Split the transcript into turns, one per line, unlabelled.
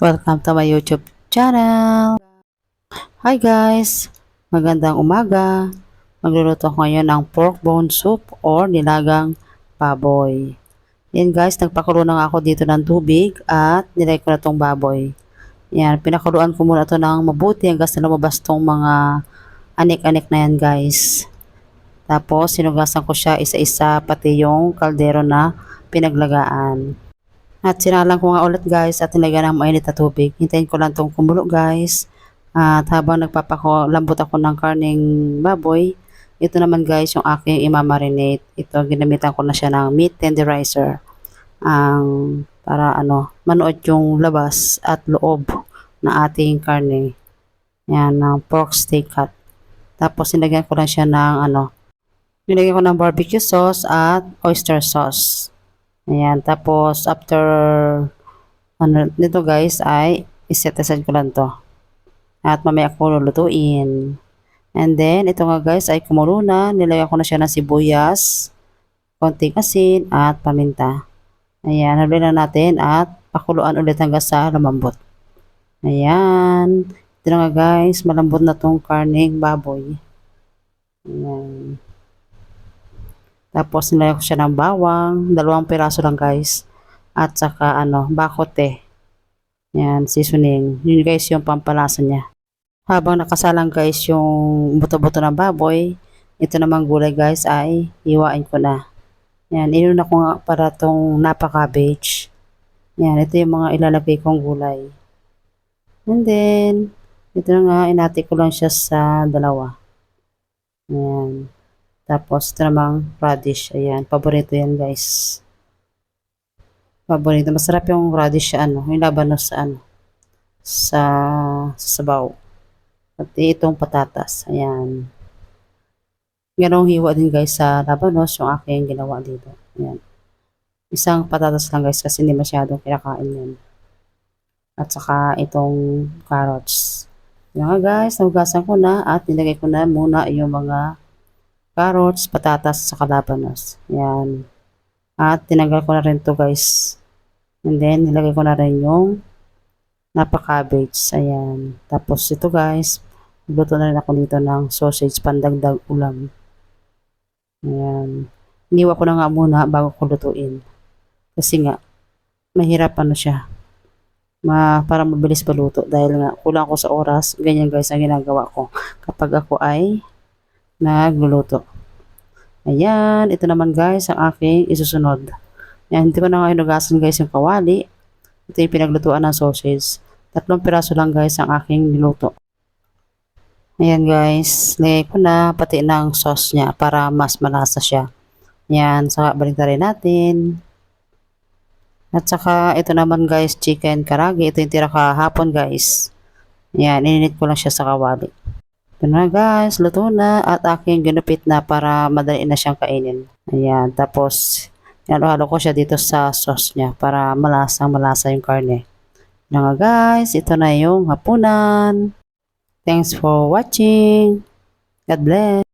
Welcome to my YouTube channel. Hi guys! Magandang umaga. Magluluto ako ngayon ng pork bone soup or nilagang baboy. Yan guys, nagpakulo na ako dito ng tubig at nilagay ko na tong baboy. Yan, pinakuluan ko muna to ng mabuti hanggang sa lumabas tong mga anik-anik na yan guys. Tapos, sinugasan ko siya isa-isa pati yung kaldero na pinaglagaan. At sinalang ko nga ulit guys at nilagyan ng mainit na tubig. Hintayin ko lang itong kumulo guys. At habang nagpapako, lambot ako ng karning baboy, ito naman guys yung aking imamarinate. Ito, ginamitan ko na siya ng meat tenderizer. Ang para ano, manuot yung labas at loob na ating karne. Yan, ng pork steak cut. Tapos, nilagyan ko lang siya ng ano, nilagyan ko ng barbecue sauce at oyster sauce. Ayan, tapos after ano nito guys ay iset aside ko lang to. At mamaya ko lulutuin. And then, ito nga guys ay kumulo na. Nilagyan ko na siya ng sibuyas, konting asin at paminta. Ayan, haluin na natin at pakuluan ulit hanggang sa lumambot. Ayan. Ito nga guys, malambot na tong karning baboy. Ayan. Tapos nilagay ko siya ng bawang, dalawang piraso lang guys. At saka ano, bakote. Yan, seasoning. Yun guys yung pampalasa niya. Habang nakasalang guys yung buto-buto ng baboy, ito namang gulay guys ay iwain ko na. Yan, inuna ko nga para tong napa-cabbage. Yan, ito yung mga ilalagay kong gulay. And then, ito na nga, inati ko lang siya sa dalawa. Yan. Tapos, ito namang radish. Ayan, paborito yan guys. Paborito. Masarap yung radish sa ano, yung labanos sa ano, sa, sa sabaw. At itong patatas. Ayan. Ganong hiwa din guys sa labanos yung aking ginawa dito. Ayan. Isang patatas lang guys kasi hindi masyadong kinakain yan. At saka itong carrots. Yan nga guys, nahugasan ko na at nilagay ko na muna yung mga carrots, patatas, sa kalabanos. Yan. At tinanggal ko na rin to guys. And then, nilagay ko na rin yung napa-cabbage. Ayan. Tapos ito guys, luto na rin ako dito ng sausage pandagdag ulam. Ayan. Iniwa ko na nga muna bago ko lutuin. Kasi nga, mahirap ano siya. Ma, para mabilis paluto. Dahil nga, kulang ko sa oras. Ganyan guys ang ginagawa ko. Kapag ako ay nagluluto. Ayan, ito naman guys ang aking isusunod. Ayan, hindi ko na nga hinugasan guys yung kawali. Ito yung pinaglutuan ng sausage. Tatlong piraso lang guys ang aking niluto. Ayan guys, lagay ko na pati ng sauce niya para mas malasa siya. Ayan, saka baliktarin natin. At saka ito naman guys, chicken karagi. Ito yung tira kahapon guys. Ayan, ininit ko lang siya sa kawali. Ito na guys, luto na at aking ginupit na para madali na siyang kainin. Ayan, tapos halo-halo ko siya dito sa sauce niya para malasang malasa yung karne. Yan nga guys, ito na yung hapunan. Thanks for watching. God bless.